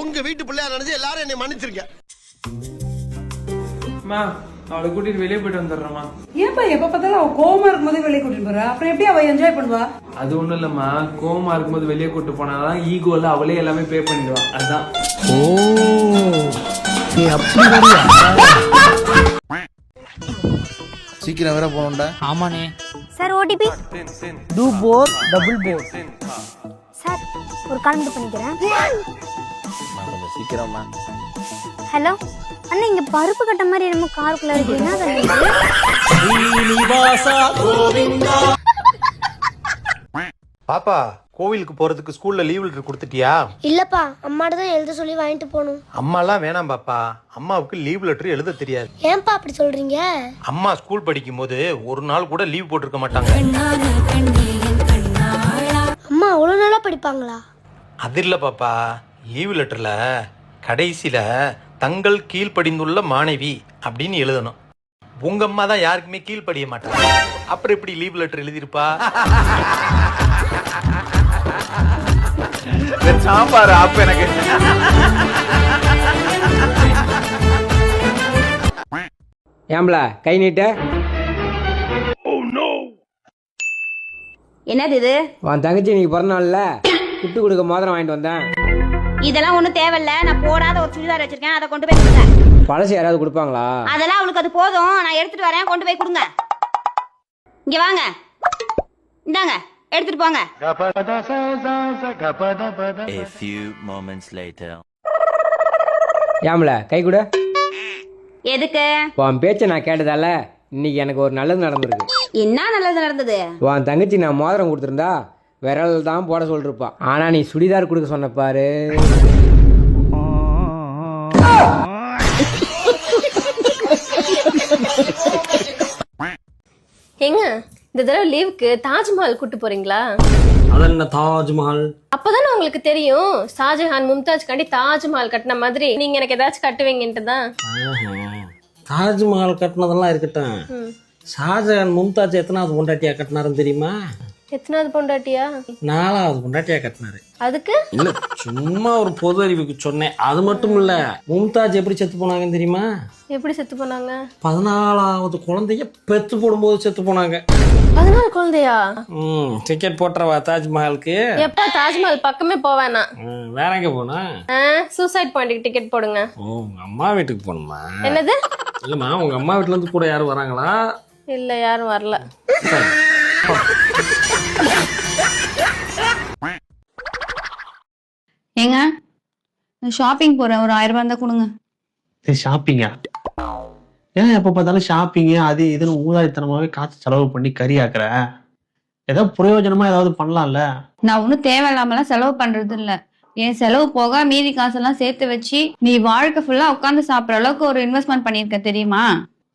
உங்க வீட்டு பிள்ளையா நினைச்சு எல்லாரும் என்னை மன்னிச்சிருங்க. அம்மா அவளை கூட்டிட்டு வெளியே போயிட்டு வந்துடுறேம்மா. ஏன்பா எப்ப பார்த்தாலும் அவ கோவமா இருக்கும்போது வெளியே கூட்டிட்டு போறா? அப்புறம் எப்படி அவ என்ஜாய் பண்ணுவா? அது ஒண்ணும் இல்லம்மா. கோவமா இருக்கும்போது வெளியே கூட்டு போனாதான் ஈகோல அவளே எல்லாமே பே பண்ணிடுவா. அதுதான் சீக்கிரம் வேற போகணும்டா. ஆமாண்ணே. Sir OTP two four double four sir ஒரு கால் மட்டும் பண்ணிக்கிறேன். சீக்கிரமா. ஹலோ? அண்ணா இங்க பருப்பு கட்ட மாதிரி என்னமோ காருக்குள்ள இருக்கு. என்ன அது? பாப்பா கோவிலுக்கு போறதுக்கு ஸ்கூல்ல லீவ் லெட்டர் கொடுத்துட்டியா? இல்லப்பா அம்மாட்ட தான் எழுத சொல்லி வாங்கிட்டு போகணும். அம்மாலாம் வேணாம் பாப்பா. அம்மாவுக்கு லீவ் லெட்டர் எழுத தெரியாது. ஏன்பா அப்படி சொல்றீங்க? அம்மா ஸ்கூல் படிக்கும்போது ஒரு நாள் கூட லீவ் போட்டிருக்க மாட்டாங்க. அம்மா அவ்வளோ நல்லா படிப்பாங்களா? அது இல்ல பாப்பா. லீவ் லெட்டர்ல கடைசியில தங்கள் கீழ்ப்படிந்துள்ள மாணவி அப்படின்னு எழுதணும். உங்க அம்மா தான் யாருக்குமே கீழ்ப்படிய மாட்டாங்க அப்புறம் எப்படி லீவ் லெட்டர் எழுதியிருப்பா? சாம்பார் அப்ப எனக்கு. ஏம்பல கை நீட்ட. என்னது இது? உன் தங்கச்சி இன்னைக்கு பிறந்த நாள்ல குத்து கொடுக்க மோதிரம் வாங்கிட்டு வந்தேன். இதெல்லாம் ஒண்ணும் தேவையில்ல. நான் போடாத ஒரு சுடிதார் வச்சிருக்கேன். அதை கொண்டு போய் கொடுங்க. பழசு யாராவது கொடுப்பாங்களா? அதெல்லாம் அவளுக்கு அது போதும். நான் எடுத்துட்டு வரேன். கொண்டு போய் கொடுங்க. இங்க வாங்க. இந்தாங்க. எடுத்துட்டு போங்க. A few moments later. ஏம்பல கை கொடு. எதுக்கு? உன் பேச்சை நான் கேட்டதால இன்னைக்கு எனக்கு ஒரு நல்லது நடந்திருக்கு. என்ன நல்லது நடந்தது? உன் தங்கச்சி நான் மோதிரம் கொடுத்துருந்தா விரல் தான் போட சொல்லிருப்பா ஆனா நீ சுடிதார் கொடுக்க சொன்ன பாரு. ஏங்க இந்த தடவை லீவுக்கு தாஜ்மஹால் கூட்டு போறீங்களா? அது என்ன தாஜ்மஹால்? அப்பதானே உங்களுக்கு தெரியும். ஷாஜஹான் மும்தாஜ் காண்டி தாஜ்மஹால் கட்டின மாதிரி நீங்க எனக்கு ஏதாச்சும் கட்டுவீங்கன்ட்டு தான் தாஜ்மஹால் கட்டினதெல்லாம் இருக்கட்டும். ஷாஜகான் மும்தாஜ் எத்தனாவது பொண்டாட்டியா கட்டினாருன்னு தெரியுமா? எத்தனாவது பொண்டாட்டியா? நாலாவது பொண்டாட்டியா கட்டினாரு. அதுக்கு? இல்ல சும்மா ஒரு பொது அறிவுக்கு சொன்னேன். அது மட்டும் இல்ல மும்தாஜ் எப்படி செத்து போனாங்கன்னு தெரியுமா? எப்படி செத்து போனாங்க? பதினாலாவது குழந்தைய பெத்து போடும்போது செத்து போனாங்க. பதினாலு குழந்தையா? ம் டிக்கெட் போட்டுறவா தாஜ்மஹாலுக்கு? எப்ப தாஜ்மஹால் பக்கமே போவேனா? வேற எங்க போனா? சூசைட் பாயிண்ட்டுக்கு டிக்கெட் போடுங்க. ஓ உங்க அம்மா வீட்டுக்கு போகணுமா? என்னது? இல்லம்மா உங்க அம்மா வீட்டுல இருந்து கூட யாரும் வராங்களா? இல்ல யாரும் வரல. ஏங்க? ஷாப்பிங் போறேன். ஒரு ஆயிரம் ரூபாய் இருந்தா கொடுங்க. ஷாப்பிங்கா ஏன் எப்போ பார்த்தாலும் ஷாப்பிங்கு அது இதுன்னு ஊதாரித்தனமாவே காசு செலவு பண்ணி கறி ஆக்குற? ஏதோ பிரயோஜனமா ஏதாவது பண்ணலாம்ல? நான் ஒன்றும் தேவையில்லாமலாம் செலவு பண்றது இல்ல என் செலவு போக மீதி காசெல்லாம் சேர்த்து வச்சு நீ வாழ்க்கை ஃபுல்லா உட்காந்து சாப்பிட்ற அளவுக்கு ஒரு இன்வெஸ்ட்மெண்ட் பண்ணியிருக்க தெரியுமா?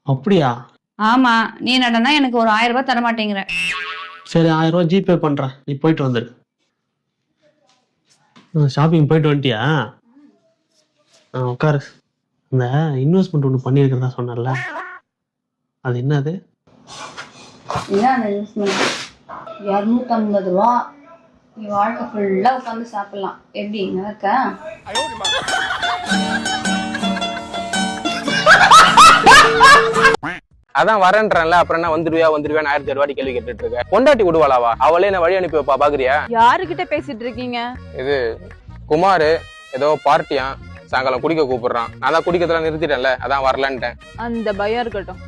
அப்படியா? ஆமா. நீ நடனா எனக்கு ஒரு ஆயிரம் ரூபாய் தர மாட்டேங்கிற சரி ஆயிரம் ரூபாய் ஜிபே பண்றேன். நீ போயிட்டு வந்துடு ஷாப்பிங் போயிட்டு வந்துட்டியா? ஆ உட்காரு. இந்த இன்வெஸ்ட்மெண்ட் ஒன்று பண்ணியிருக்கிறதா சொன்னேன்ல. அது என்னது? இரநூத்தம்பது ரூபா. நீ வாழ்க்கை ஃபுல்லாக உட்காந்து சாப்பிடலாம். எப்படி நடக்க அதான் வரேன்றல அப்புறம் என்ன வந்துருவியா வந்துருவியா ஆயிரத்தி வாட்டி கேள்வி கேட்டுட்டு இருக்க பொண்டாட்டி விடுவாளாவா? அவளே என்ன வழி அனுப்பி வைப்பா பாக்குறியா? யாருகிட்ட பேசிட்டு இருக்கீங்க இது குமார் ஏதோ பார்ட்டியா? சாயங்காலம் குடிக்க கூப்பிடுறான். நான் தான் குடிக்கிறதுல நிறுத்திட்டேன்ல அதான் வரலன்ட்டேன். அந்த பயம் இருக்கட்டும்.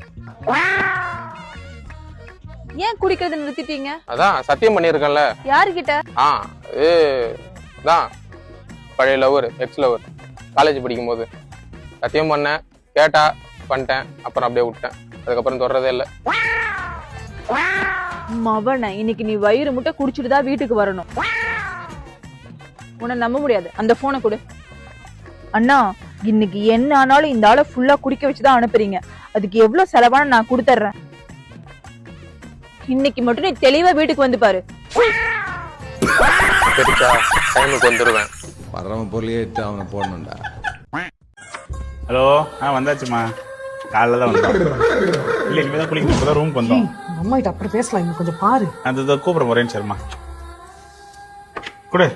ஏன் குடிக்கிறத நிறுத்திட்டீங்க? அதான் சத்தியம் பண்ணியிருக்கேன்ல. யாருகிட்ட? ஆ இது தான். பழைய லவர் எக்ஸ் லவர் காலேஜ் படிக்கும்போது. சத்தியம் பண்ணேன் கேட்டா பண்ணிட்டேன் அப்புறம் அப்படியே விட்டேன். அதுக்கப்புறம் தொடரதே இல்லை. மவன இன்னைக்கு நீ வயிறு முட்டை குடிச்சிட்டு தான் வீட்டுக்கு வரணும். உன்னை நம்ப முடியாது. அந்த போனை கொடு. அண்ணா இன்னைக்கு என்ன ஆனாலும் இந்த ஆளை ஃபுல்லா குடிக்க வச்சுதான் அனுப்புறீங்க. அதுக்கு எவ்வளவு செலவான நான் கொடுத்துட்றேன் இன்னைக்கு மட்டும் நீ தெளிவா வீட்டுக்கு வந்து பாரு. சரிக்கா டைமுக்கு வந்துடுவேன் பொருளையே அவனை போடணும்டா. ஹலோ ஆ வந்தாச்சுமா காலைல தான் வந்தோம். இல்லை இனிமேல் தான் குளிக்கணும் இப்போ தான் ரூமுக்கு வந்தோம். அம்மா கிட்ட அப்புறம் பேசலாம் இங்க கொஞ்சம் பாரு. அந்த இதை கூப்பிட்ற முறைன்னு சரிம்மா. கொடு.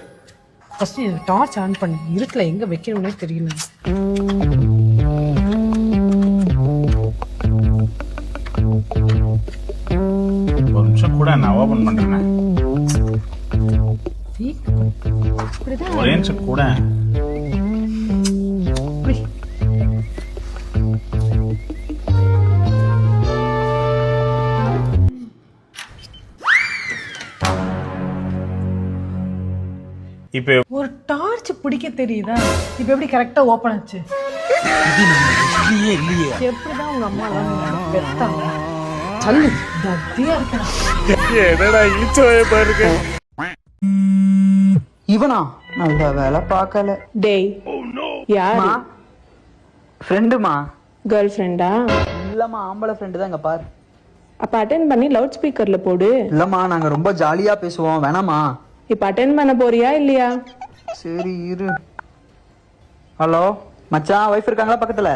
ஃபர்ஸ்ட் டார்ச் ஆன் பண்ணு. இருட்டுல எங்க வைக்கணும்னே தெரியல. ஒரு நிமிஷம் கூட நான் ஓபன் பண்றேன் ஒரே நிமிஷம் கூட. இப்ப ஒரு டார்ச் பிடிக்க தெரியுதா? இப்ப எப்படி கரெக்டா ஓபன் ஆச்சு? எப்படிதான் உங்க அம்மா எல்லாம் பெத்தாங்க சல்லு தத்தியா இருக்கா என்னடா ஈச்சோய பாருங்க. இவனா? நல்ல வேலை பார்க்கல. டேய் யாரு? ஃப்ரெண்டுமா கேர்ள் ஃப்ரெண்டா இல்லம்மா ஆம்பளை ஃப்ரெண்டு தான் இங்க பாரு. அப்ப அட்டென்ட் பண்ணி லவுட் ஸ்பீக்கர்ல போடு. இல்லம்மா நாங்க ரொம்ப ஜாலியா பேசுவோம். வேணாமா இப்ப அட்டென்ட் பண்ண போறியா இல்லையா? சரி இரு. ஹலோ? மச்சான் ஒய்ஃப் இருக்காங்களா பக்கத்துல?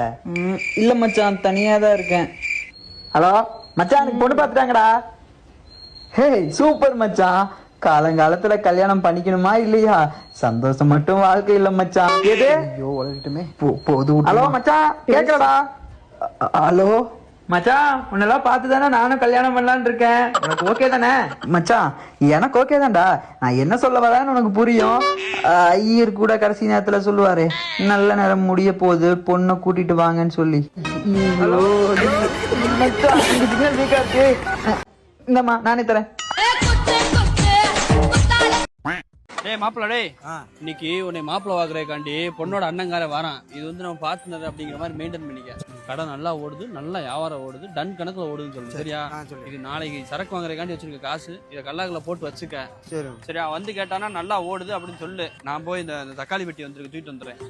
இல்ல மச்சான் தனியா தான் இருக்கேன். ஹலோ? மச்சான் எனக்கு பொண்ணு பார்த்துட்டாங்கடா. ஹே சூப்பர் மச்சான். காலங்காலத்துல கல்யாணம் பண்ணிக்கணுமா இல்லையா? சந்தோஷம் மட்டும் வாழ்க்கை இல்ல மச்சான். எது? ஐயோ உலகிட்டுமே போது ஹலோ மச்சான் கேக்கலடா ஹலோ? மச்சான் உன்னெல்லாம் பார்த்து தானே நானும் கல்யாணம் பண்ணலான்னு இருக்கேன். உனக்கு ஓகே தானே? மச்சான் எனக்கு ஓகே தான்டா. நான் என்ன சொல்ல வரேன்னு உனக்கு புரியும். ஐயர் கூட கடைசி நேரத்துல சொல்லுவாரு நல்ல நேரம் முடிய போகுது பொண்ணை கூட்டிட்டு வாங்கன்னு சொல்லி. இந்தம்மா நானே தரேன். டேய் மாப்பிள்ள டேய். இன்னைக்கு உன்னை மாப்பிள்ள வாக்குறதுக்காண்டி பொண்ணோட அண்ணங்கார வரான். இது வந்து நம்ம பார்ட்னர் அப்படிங்கிற மாதிரி மெயின்டைன் பண்ணிக்க. கடை நல்லா ஓடுது நல்லா வியாபாரம் ஓடுது டன் கணக்குல ஓடுதுன்னு சொல்லு சரியா? இது நாளைக்கு சரக்கு வாங்குறதுக்காண்டி வச்சிருக்க காசு இதை கல்லாக்குல போட்டு வச்சுக்க. சரி. சரியா? வந்து கேட்டானா நல்லா ஓடுது அப்படின்னு சொல்லு. நான் போய் இந்த தக்காளி பெட்டி வந்துருக்கு தூக்கிட்டு வந்துடுறேன்.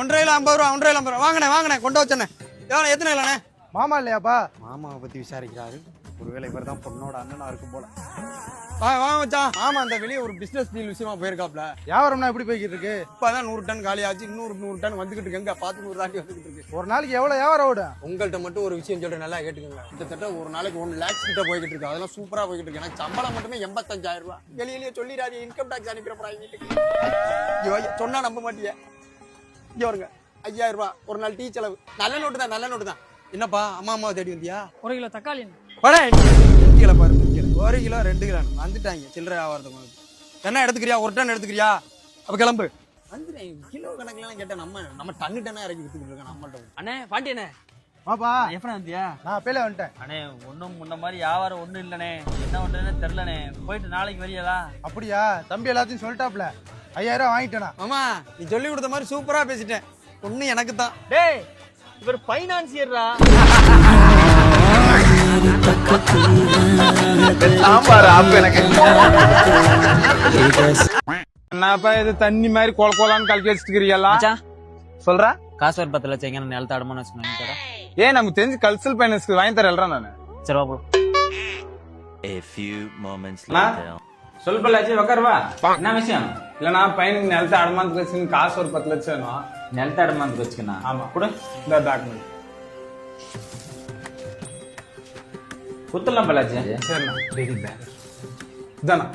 ஒன்றரை ஐம்பது ரூபா ஒன்றரை ஐம்பது ரூபா. வாங்கினே வாங்கினே கொண்டு வச்சேனே. எவ்வளோ எத்தனை கிலோண்ணே மாமா இல்லையாப்பா? மாமாவை பற்றி விசாரிக்கிறாரு. ஒருவேளை இவர் தான் பொண்ணோட அண்ணனா இருக்கும் போல. மச்சான். ஆமா அந்த வெளியே ஒரு பிசினஸ் டீல் விஷயமா போயிருக்காப்ல. வியாபாரம்னா எப்படி போய்கிட்டு இருக்கு இப்பதான் நூறு டன் காலி ஆச்சு இன்னொரு நூறு டன் வந்துகிட்டு இருக்கு. எங்க? பார்த்து நூறு தாண்டி வந்துகிட்டு இருக்கு. ஒரு நாளைக்கு எவ்வளவு வியாபாரம் ஓடும்? உங்கள்கிட்ட மட்டும் ஒரு விஷயம் சொல்றேன் நல்லா கேட்டுக்கோங்க. கிட்டத்தட்ட ஒரு நாளைக்கு ஒன் லேக்ஸ் கிட்ட போய்கிட்டு இருக்கு. அதெல்லாம் சூப்பரா போய்கிட்டு இருக்கு. எனக்கு சம்பளம் மட்டுமே எண்பத்தஞ்சாயிரம் ரூபாய். வெளியிலேயே சொல்லிடாதீங்க இன்கம் டாக்ஸ் அனுப்பிட போறாங்க வீட்டுக்கு. சொன்னா நம்ப மாட்டியே. இங்க வருங்க ஐயாயிரம் ரூபாய். ஒரு நாள் டீ செலவு. நல்ல நோட்டு தான் நல்ல நோட்டு தான். என்னப்பா அம்மா அம்மாவை தேடி வந்தியா? ஒரு கிலோ தக்காளி படே கிலோ பாரு கிலோ ஒரு கிலோ ரெண்டு கிலோ வந்துட்டாங்க சில்லறை வியாபாரத்துக்கு. என்ன எடுத்துக்கிறியா? ஒரு டன் எடுத்துக்கிறியா? அப்ப கிளம்பு. வந்துட்டேன். கிலோ கணக்குலாம் கேட்டா நம்ம நம்ம டன்னு டன்னா இறக்கி வித்துக்கிட்டு இருக்கோம் நம்மள்ட்ட அண்ணே பாண்டியனே பாப்பா எப்ப வந்தியா? நான் பேல வந்துட்டேன். அண்ணே ஒன்றும் முன்ன மாதிரி வியாபாரம் ஒன்றும் இல்லைண்ணே. என்ன ஒன்றுன்னு தெரிலண்ணே போயிட்டு நாளைக்கு வரியலா அப்படியா? தம்பி எல்லாத்தையும் சொல்லிட்டாப்ல ஐயாயிரம் ரூபாய் வாங்கிட்டேனா? ஆமா நீ சொல்லி கொடுத்த மாதிரி சூப்பரா பேசிட்டேன். ஒண்ணு எனக்கு தான் டேய் இவர் பைனான்சியர்ரா. சாம்பார் ஆப்பு எனக்கு. என்னப்பா இது தண்ணி மாதிரி கோல கோலான்னு கலக்கி வச்சுட்டு சொல்றா? காசு ஒரு பத்து லட்சம் எங்க நிலத்த அடமான வச்சுக்கணும் ஏன் நமக்கு தெரிஞ்சு கல்ச்சரல் பைனான்ஸ்க்கு வாங்கி தரேன் நானு. சரி வா A few moments later. சொல் பல்லாச்சு உக்காருவா என்ன விஷயம்? இல்லனா பையனுக்கு நிலத்த அடமானத்துக்கு காசு ஒரு பத்து லட்சம் வேணும். நிலத்த அடமானத்துக்கு வச்சுக்கணும் ஆமா. கூட இந்த டாக்குமெண்ட் குத்தலாம் பல்லாச்சு சரிண்ணா. ரெடி பேக் இதாண்ணா.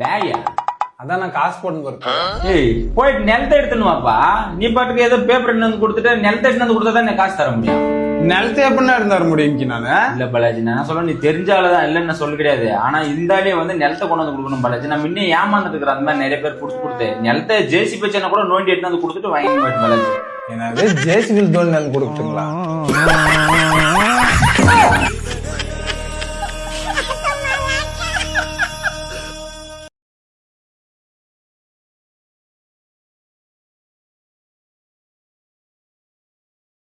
பேயா அதான் நான் காசு போறேன். ஏய் போயிட்டு நிலத்தை எடுத்துன்னு வாப்பா. நீ பாட்டுக்கு ஏதோ பேப்பர் எடுத்து வந்து கொடுத்துட்டு நிலத்தை எடுத்து வந்து கொடுத்தா தான் காசு தர முடியும்? நிலத்தை எப்படின்னா இருந்தா வர முடியும் நானு? இல்ல பாலாஜி நான் சொல்ல நீ தெரிஞ்சாலதான் இல்லன்னு சொல்ல கிடையாது. ஆனா இருந்தாலே வந்து நிலத்தை கொண்டு வந்து கொடுக்கணும் பாலாஜி. நான் முன்னே ஏமாந்துட்டு இருக்கிற அந்த மாதிரி நிறைய பேர் கொடுத்து கொடுத்து. நிலத்தை ஜேசி பச்சனை கூட நோண்டி எடுத்து வந்து கொடுத்துட்டு வாங்கி போயிட்டு பாலாஜி. என்னது ஜேசிபில் தோல் நெல் கொடுக்குறீங்களா